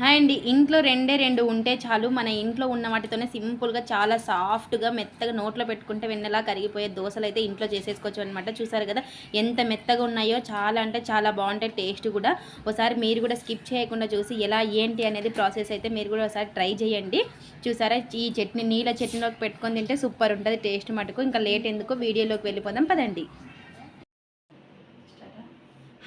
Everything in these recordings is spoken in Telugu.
హాయ్ అండి. ఇంట్లో రెండే రెండు ఉంటే చాలు. మన ఇంట్లో ఉన్న వాటితోనే సింపుల్గా చాలా సాఫ్ట్గా మెత్తగా నోట్లో పెట్టుకుంటే వెన్నెలా కరిగిపోయే దోశలు అయితే ఇంట్లో చేసేసుకోవచ్చు అనమాట చూసారు కదా ఎంత మెత్తగా ఉన్నాయో చాలా అంటే చాలా బాగుంటాయి. టేస్ట్ కూడా ఒకసారి మీరు కూడా స్కిప్ చేయకుండా చూసి ఎలా ఏంటి అనేది ప్రాసెస్ అయితే మీరు కూడా ఒకసారి ట్రై చేయండి. చూసారా ఈ చట్నీ నీళ్ళ చట్నీలోకి పెట్టుకొని తింటే సూపర్ ఉంటుంది. టేస్ట్ మటుకు ఇంకా లేట్ ఎందుకు వీడియోలోకి వెళ్ళిపోదాం. పదండి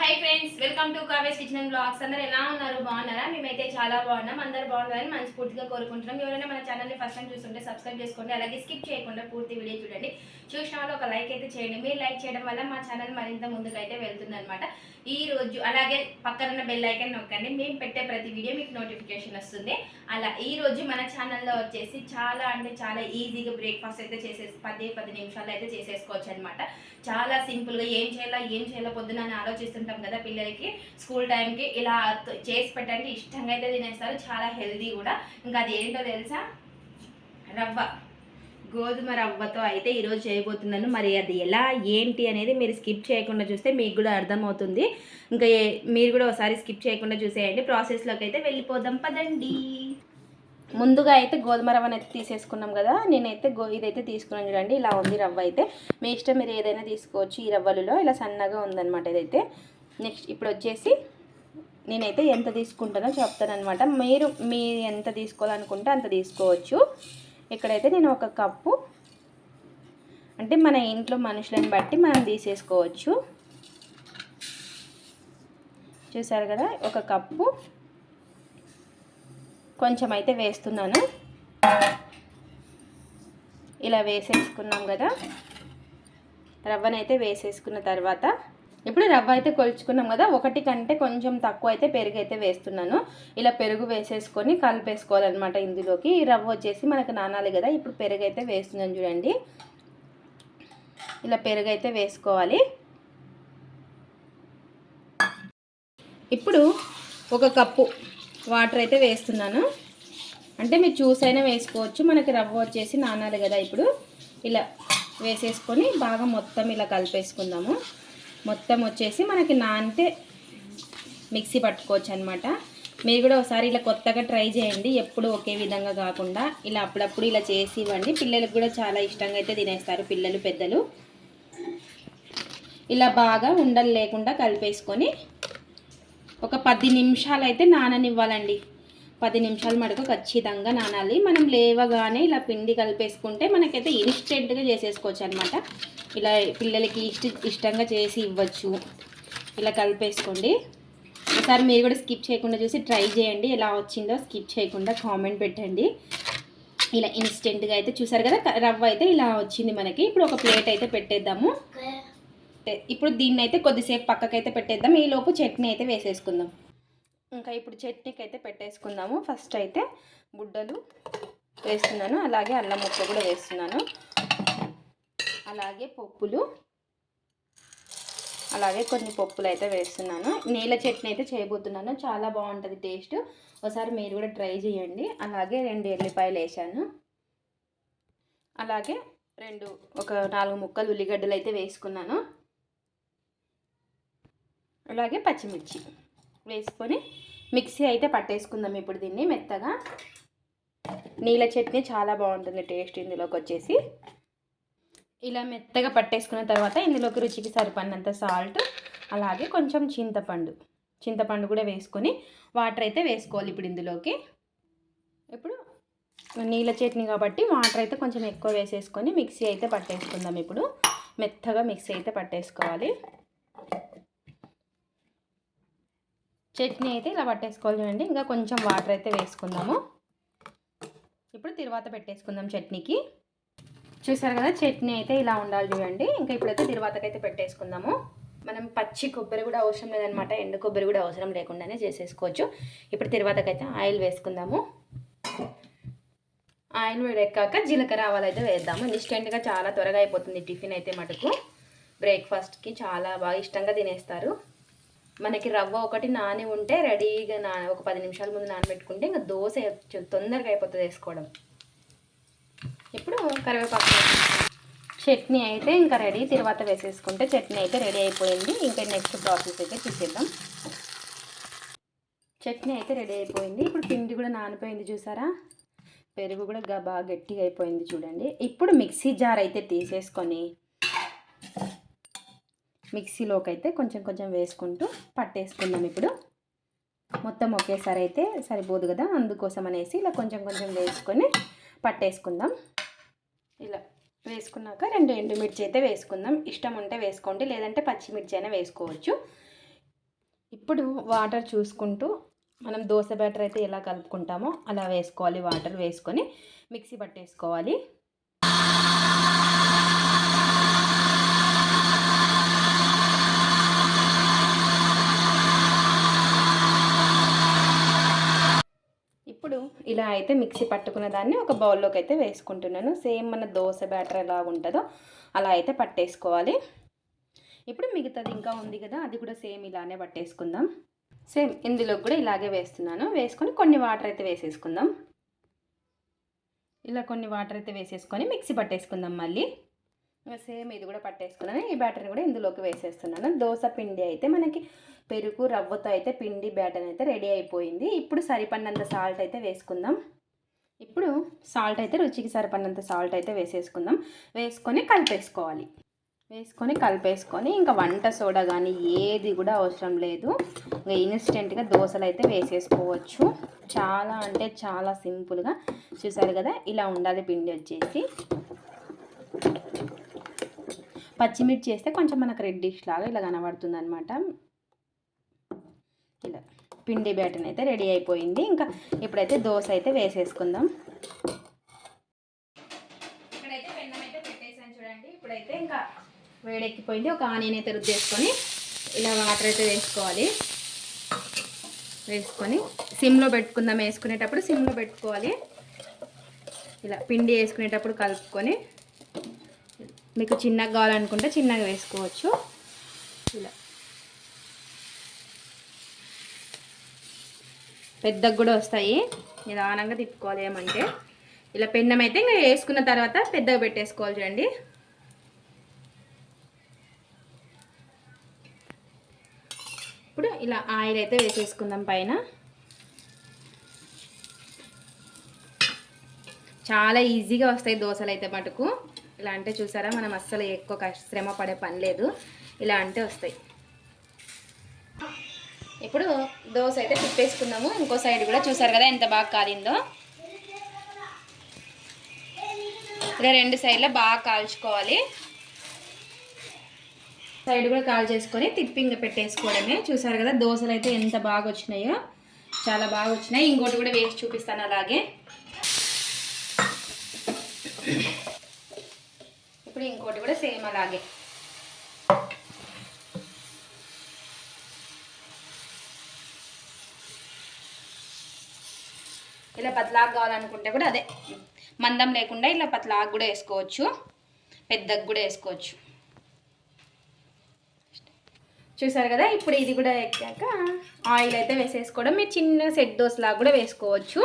హాయ్ ఫ్రెండ్స్ వెల్కమ్ టు కావేస్ కిచెన్ బ్లాగ్స్. అందరు ఎలా ఉన్నారు? బాగున్నారా? మేమైతే చాలా బాగున్నాం. అందరు బాగున్నారని మనస్ఫూర్తిగా కోరుకుంటున్నాం. ఎవరైనా మన ఛానల్ని ఫస్ట్ టైం చూస్తుంటే సబ్స్క్రైబ్ చేసుకోండి. అలాగే స్కిప్ చేయకుండా పూర్తి వీడియో చూడండి. చూసిన వాళ్ళు ఒక లైక్ అయితే చేయండి. మీరు లైక్ చేయడం వల్ల మా ఛానల్ మరింత ముందుకైతే అయితే వెళ్తుంది అనమాట ఈ రోజు అలాగే పక్కన బెల్ ఐకన్ నొక్కండి. మేము పెట్టే ప్రతి వీడియో మీకు నోటిఫికేషన్ వస్తుంది. అలా ఈ రోజు మన ఛానల్లో వచ్చేసి చాలా అంటే చాలా ఈజీగా బ్రేక్ఫాస్ట్ అయితే చేసేసి పది పది నిమిషాలు అయితే చేసేసుకోవచ్చు అనమాట చాలా సింపుల్గా ఏం చేయాలా ఏం చేయాలో పొద్దున అని ఆలోచిస్తుంటాం కదా పిల్లలకి. స్కూల్ టైంకి ఇలా చేసి పెట్టండి ఇష్టంగా అయితే తినేస్తారు. చాలా హెల్దీ కూడా. ఇంకా అది ఏంటో తెలుసా? రవ్వ. గోధుమ రవ్వతో అయితే ఈరోజు చేయబోతున్నాను. మరి అది ఎలా ఏంటి అనేది మీరు స్కిప్ చేయకుండా చూస్తే మీకు కూడా అర్థమవుతుంది. ఇంకా మీరు కూడా ఒకసారి స్కిప్ చేయకుండా చూసేయండి. ప్రాసెస్లోకి అయితే వెళ్ళిపోదాం. పదండి. ముందుగా అయితే గోధుమ రవ్వను అయితే తీసేసుకున్నాం కదా. నేనైతే గో ఇదైతే తీసుకున్నాను చూడండి. ఇలా ఉంది రవ్వ అయితే. మీ ఇష్టం మీరు ఏదైనా తీసుకోవచ్చు ఈ రవ్వలలో. ఇలా సన్నగా ఉందన్నమాట ఇదైతే. నెక్స్ట్ ఇప్పుడు వచ్చేసి నేనైతే ఎంత తీసుకుంటానో చెప్తానమాట మీరు మీ ఎంత తీసుకోవాలనుకుంటే అంత తీసుకోవచ్చు. ఇక్కడైతే నేను ఒక కప్పు అంటే మన ఇంట్లో మనుషులను బట్టి మనం తీసేసుకోవచ్చు. చూసారు కదా ఒక కప్పు కొంచెం అయితే వేస్తున్నాను. ఇలా వేసేసుకున్నాం కదా రవ్వనైతే వేసేసుకున్న తర్వాత ఇప్పుడు రవ్వ అయితే కొలుచుకున్నాం కదా ఒకటి కంటే కొంచెం తక్కువ అయితే పెరుగు అయితే వేస్తున్నాను. ఇలా పెరుగు వేసేసుకొని కలిపేసుకోవాలన్నమాట ఇందులోకి. ఈ రవ్వ వచ్చేసి మనకు నానాలి కదా ఇప్పుడు పెరుగు అయితే వేస్తున్నాను చూడండి. ఇలా పెరుగు అయితే వేసుకోవాలి. ఇప్పుడు ఒక కప్పు వాటర్ అయితే వేస్తున్నాను. అంటే మీరు చూసైనా వేసుకోవచ్చు మనకి రవ్వ వచ్చేసి నానాలి కదా ఇప్పుడు. ఇలా వేసేసుకొని బాగా మొత్తం ఇలా కలిపేసుకుందాము. మొత్తం వచ్చేసి మనకి నానితే మిక్సీ పట్టుకోవచ్చు అనమాట మీరు కూడా ఒకసారి ఇలా కొత్తగా ట్రై చేయండి. ఎప్పుడు ఒకే విధంగా కాకుండా ఇలా అప్పుడప్పుడు ఇలా చేసి ఇవ్వండి. పిల్లలకు కూడా చాలా ఇష్టంగా అయితే తినేస్తారు పిల్లలు పెద్దలు. ఇలా బాగా ఉండలు లేకుండా కలిపేసుకొని ఒక పది నిమిషాలు అయితే నాననివ్వాలండి. పది నిమిషాలు మటుకు ఖచ్చితంగా నానాలి. మనం లేవగానే ఇలా పిండి కలిపేసుకుంటే మనకైతే ఇన్స్టెంట్గా చేసేసుకోవచ్చు అనమాట ఇలా పిల్లలకి ఇష్ట ఇష్టంగా చేసి ఇవ్వచ్చు. ఇలా కలిపేసుకోండి. ఒకసారి మీరు కూడా స్కిప్ చేయకుండా చూసి ట్రై చేయండి. ఎలా వచ్చిందో స్కిప్ చేయకుండా కామెంట్ పెట్టండి. ఇలా ఇన్స్టెంట్గా అయితే చూసారు కదా రవ్వ అయితే ఇలా వచ్చింది మనకి. ఇప్పుడు ఒక ప్లేట్ అయితే పెట్టేద్దాము. ఇప్పుడు దీన్ని అయితే కొద్దిసేపు పక్కకైతే పెట్టేద్దాం. ఈలోపు చట్నీ అయితే వేసేసుకుందాం. ఇంకా ఇప్పుడు చట్నీకి అయితే పెట్టేసుకుందాము. ఫస్ట్ అయితే గుడ్డలు వేస్తున్నాను. అలాగే అల్లం ముక్క కూడా వేస్తున్నాను. అలాగే పప్పులు. అలాగే కొన్ని పప్పులు అయితే వేస్తున్నాను. నీళ్ళ చట్నీ అయితే చేయబోతున్నాను. చాలా బాగుంటుంది టేస్ట్. ఒకసారి మీరు కూడా ట్రై చేయండి. అలాగే రెండు ఎల్లిపాయలు వేసాను అలాగే రెండు ఒక నాలుగు ముక్కలు ఉల్లిగడ్డలు అయితే వేసుకున్నాను. అలాగే పచ్చిమిర్చి వేసుకొని మిక్సీ అయితే పట్టేసుకుందాం ఇప్పుడు దీన్ని మెత్తగా. నీళ్ళ చట్నీ చాలా బాగుంటుంది టేస్ట్ ఇందులోకి వచ్చేసి. ఇలా మెత్తగా పట్టేసుకున్న తర్వాత ఇందులోకి రుచికి సరిపడినంత సాల్ట్ అలాగే కొంచెం చింతపండు. చింతపండు కూడా వేసుకొని వాటర్ అయితే వేసుకోవాలి ఇప్పుడు ఇందులోకి. ఇప్పుడు నీళ్ళ చట్నీ కాబట్టి వాటర్ అయితే కొంచెం ఎక్కువ వేసేసుకొని మిక్సీ అయితే పట్టేసుకుందాం ఇప్పుడు. మెత్తగా మిక్సీ అయితే పట్టేసుకోవాలి. చట్నీ అయితే ఇలా పట్టేసుకోవాలి చూడండి ఇంకా కొంచెం వాటర్ అయితే వేసుకుందాము. ఇప్పుడు తిరువాత పెట్టేసుకుందాం చట్నీకి. చూసారు కదా చట్నీ అయితే ఇలా ఉండాలి చూడండి. ఇంకా ఇప్పుడైతే తిరువాతకైతే పెట్టేసుకుందాము. మనం పచ్చి కొబ్బరి కూడా అవసరం లేదనమాట ఎండు కొబ్బరి కూడా అవసరం లేకుండానే చేసేసుకోవచ్చు. ఇప్పుడు తిరువాతకైతే ఆయిల్ వేసుకుందాము. ఆయిల్ వేడెక్కాక జీలకర్ర ఆవాలు అయితే వేద్దాము. ఇన్స్టెంట్గా చాలా త్వరగా అయిపోతుంది టిఫిన్ అయితే మటుకు. బ్రేక్ఫాస్ట్కి చాలా బాగా ఇష్టంగా తినేస్తారు. మనకి రవ్వ ఒకటి నాని ఉంటే రెడీగా నా ఒక పది నిమిషాల ముందు నానబెట్టుకుంటే ఇంకా దోశ తొందరగా అయిపోతుంది వేసుకోవడం. ఇప్పుడు కరివేపాకు చట్నీ అయితే ఇంకా రెడీ. తర్వాత వేసేసుకుంటే చట్నీ అయితే రెడీ అయిపోయింది. ఇంకా నెక్స్ట్ ప్రాసెస్ అయితే చూసేద్దాం. చట్నీ అయితే రెడీ అయిపోయింది. ఇప్పుడు పిండి కూడా నానిపోయింది చూసారా? పెరుగు కూడా బాగా గట్టిగా అయిపోయింది చూడండి. ఇప్పుడు మిక్సీ జార్ అయితే తీసేసుకొని మిక్సీలోకి అయితే కొంచెం కొంచెం వేసుకుంటూ పట్టేసుకుందాం ఇప్పుడు. మొత్తం ఒకేసారి అయితే సరిపోదు కదా? అందుకోసం అనేసి ఇలా కొంచెం కొంచెం వేసుకొని పట్టేసుకుందాం. ఇలా వేసుకున్నాక రెండు ఎండుమిర్చి అయితే వేసుకుందాం. ఇష్టం ఉంటే వేసుకోండి లేదంటే పచ్చిమిర్చి అయినా వేసుకోవచ్చు. ఇప్పుడు వాటర్ చూసుకుంటూ మనం దోశ బ్యాటర్ అయితే ఎలా కలుపుకుంటామో అలా వేసుకోవాలి వాటర్ వేసుకొని మిక్సీ పట్టేసుకోవాలి ఇప్పుడు ఇలా అయితే మిక్సీ పట్టుకున్న దాన్ని ఒక బౌల్లోకి అయితే వేసుకుంటున్నాను. సేమ్ మన దోశ బ్యాటర్ ఎలా ఉంటుందో అలా అయితే పట్టేసుకోవాలి. ఇప్పుడు మిగతాది ఇంకా ఉంది కదా అది కూడా సేమ్ ఇలానే పట్టేసుకుందాం. సేమ్ ఇందులో కూడా ఇలాగే వేస్తున్నాను. వేసుకొని కొన్ని వాటర్ అయితే వేసేసుకుందాం. ఇలా కొన్ని వాటర్ అయితే వేసేసుకొని మిక్సీ పట్టేసుకుందాం మళ్ళీ. సేమ్ ఇది కూడా పట్టేసుకున్నాను. ఈ బ్యాటర్ని కూడా ఇందులోకి వేసేస్తున్నాను. దోశ పిండి అయితే మనకి పెరుగు రవ్వతో అయితే పిండి బ్యాటర్ అయితే రెడీ అయిపోయింది. ఇప్పుడు సరిపడినంత సాల్ట్ అయితే వేసుకుందాం. ఇప్పుడు సాల్ట్ అయితే రుచికి సరిపడినంత సాల్ట్ అయితే వేసేసుకుందాం. వేసుకొని కలిపేసుకోవాలి. వేసుకొని కలిపేసుకొని ఇంకా వంట సోడా కానీ ఏది కూడా అవసరం లేదు. ఇంకా ఇన్స్టెంట్గా దోశలు అయితే వేసేసుకోవచ్చు. చాలా అంటే చాలా సింపుల్గా చూసారు కదా ఇలా ఉండాలి పిండి వచ్చేసి. పచ్చిమిర్చి వేస్తే కొంచెం మనకు రెడ్డిష్ లాగా ఇలా కనబడుతుంది అనమాట ఇలా పిండి బ్యాటన్ అయితే రెడీ అయిపోయింది. ఇంకా ఇప్పుడైతే దోశ అయితే వేసేసుకుందాం. ఇక్కడైతే పెన్నం అయితే పెట్టేసాను చూడండి. ఇప్పుడైతే ఇంకా వేడెక్కిపోయింది. ఒక ఆనియన్ అయితే రుద్దేసుకొని ఇలా వాటర్ అయితే వేసుకోవాలి. వేసుకొని సిమ్లో పెట్టుకుందాం. వేసుకునేటప్పుడు సిమ్లో పెట్టుకోవాలి. ఇలా పిండి వేసుకునేటప్పుడు కలుపుకొని మీకు చిన్నగా కావాలనుకుంటే చిన్నగా వేసుకోవచ్చు. ఇలా. పెద్దగా కూడా వస్తాయి. నిదానంగా తిప్పుకోవాలి ఏమంటే. ఇలా పెన్నం అయితే ఇంకా వేసుకున్న తర్వాత పెద్దగా పెట్టేసుకోవాలి చూడండి. ఇప్పుడు ఇలా ఆయిల్ అయితే వేసేసుకుందాం పైన. చాలా ఈజీగా వస్తాయి దోశలు అయితే మటుకు. ఇలా అంటే చూసారా మనం అస్సలు ఎక్కువ కష్ట శ్రమ పడే పని లేదు. ఇలా అంటే వస్తాయి. ఇప్పుడు దోశ అయితే తిప్పేసుకుందాము. ఇంకో సైడ్ కూడా చూసారు కదా ఎంత బాగా కాలిందో. ఇలా రెండు సైడ్లో బాగా కాల్చుకోవాలి. సైడ్ కూడా కాల్ చేసుకొని తిప్పి ఇంకా పెట్టేసుకోవడమే. చూసారు కదా దోశలు అయితే ఎంత బాగా వచ్చినాయో. చాలా బాగా వచ్చినాయి. ఇంకోటి కూడా వేసి చూపిస్తాను అలాగే. ఇప్పుడు ఇంకోటి కూడా సేమ్ అలాగే. ఇలా పతలాగా కావాలనుకుంటే కూడా అదే. మందం లేకుండా ఇలా పతలాగా కూడా వేసుకోవచ్చు. పెద్దగా కూడా వేసుకోవచ్చు. చూసారు కదా ఇప్పుడు ఇది కూడా ఎక్కాక ఆయిల్ అయితే వేసేసుకోవడం మీరు చిన్న సెట్ దోశలాగా కూడా వేసుకోవచ్చు.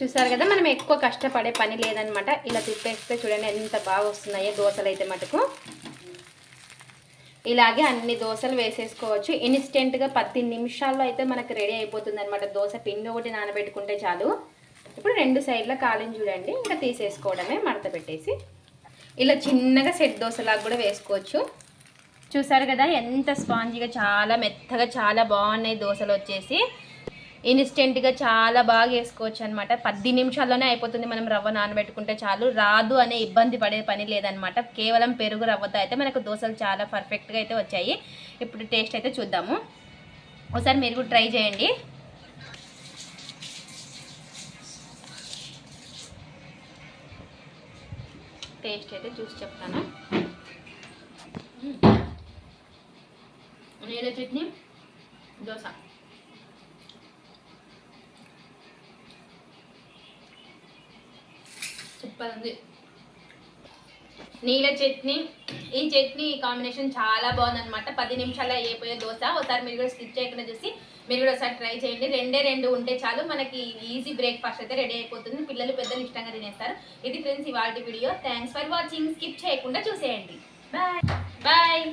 చూసారు కదా మనం ఎక్కువ కష్టపడే పని లేదనమాట. ఇలా తిప్పేస్తే చూడండి ఎంత బాగా వస్తున్నాయో దోశలు అయితే మటుకు. ఇలాగే అన్ని దోశలు వేసేసుకోవచ్చు. ఇన్స్టెంట్గా పది నిమిషాల్లో అయితే మనకు రెడీ అయిపోతుంది అనమాట దోశ పిండి ఒకటి నానబెట్టుకుంటే చాలు. ఇప్పుడు రెండు సైడ్ల కాలిని చూడండి ఇంకా తీసేసుకోవడమే మడత పెట్టేసి. ఇలా చిన్నగా సెట్ దోశలాగా కూడా వేసుకోవచ్చు. చూసారు కదా ఎంత స్పాంజీగా చాలా మెత్తగా చాలా బాగున్నాయి దోశలు వచ్చేసి. ఇన్స్టెంట్గా చాలా బాగా వేసుకోవచ్చు అనమాట పది నిమిషాల్లోనే అయిపోతుంది మనం రవ్వ నానబెట్టుకుంటే చాలు. రాదు అనే ఇబ్బంది పడే పని లేదనమాట కేవలం పెరుగు రవ్వతో అయితే మనకు దోశలు చాలా పర్ఫెక్ట్గా అయితే వచ్చాయి. ఇప్పుడు టేస్ట్ అయితే చూద్దాము. ఒకసారి మీరు కూడా ట్రై చేయండి. టేస్ట్ అయితే చూసి చెప్తాను. నీళ్ళ చట్నీ? దోశ. సూపర్ ఉంది. నీళ్ళ చట్నీ. ఈ చట్నీ కాంబినేషన్ చాలా బాగుందనమాట పది నిమిషాల్లో అయిపోయే దోశ. ఒకసారి మీరు కూడా స్కిప్ చేయకుండా చూసి మీరు కూడా ఒకసారి ట్రై చేయండి. రెండే రెండు ఉంటే చాలు. మనకి ఈజీ బ్రేక్ఫాస్ట్ అయితే రెడీ అయిపోతుంది. పిల్లలు పెద్దలు ఇష్టంగా తినేస్తారు. ఇది ఫ్రెండ్స్ ఇవాళ video thanks for watching skip చేయకుండా చూసేయండి. Bye bye